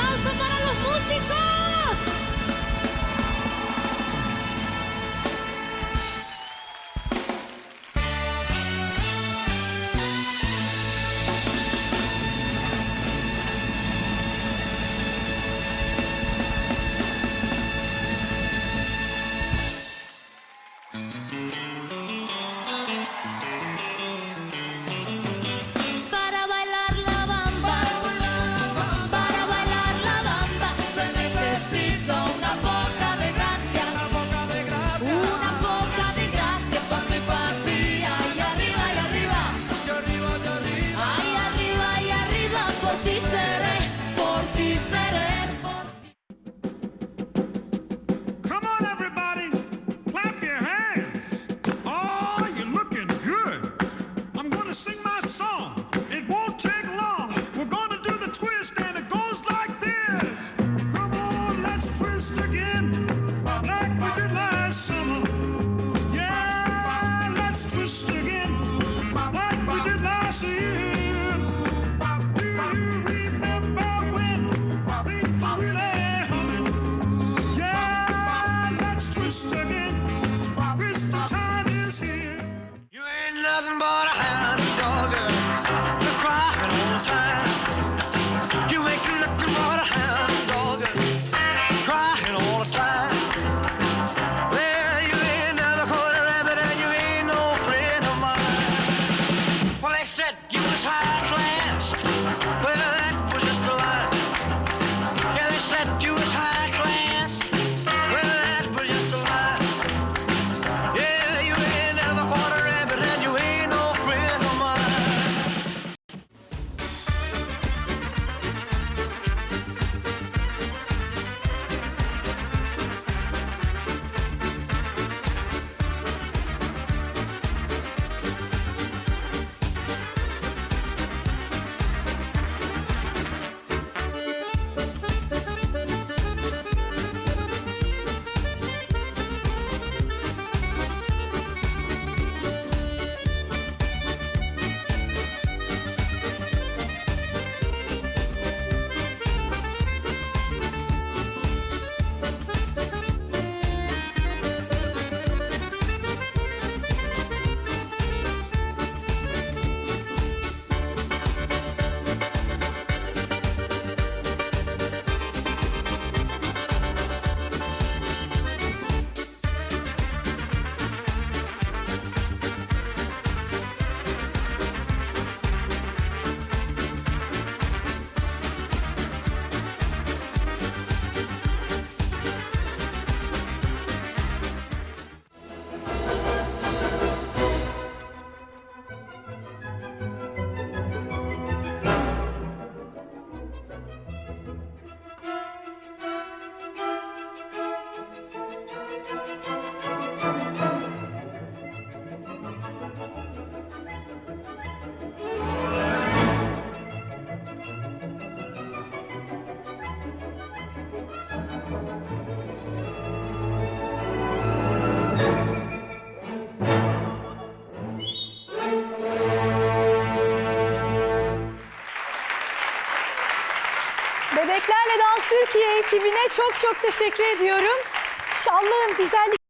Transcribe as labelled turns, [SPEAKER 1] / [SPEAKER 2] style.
[SPEAKER 1] aplauso para los músicos. twist
[SPEAKER 2] Bebeklerle Dans Türkiye ekibine çok çok teşekkür ediyorum. Allah'ım güzellik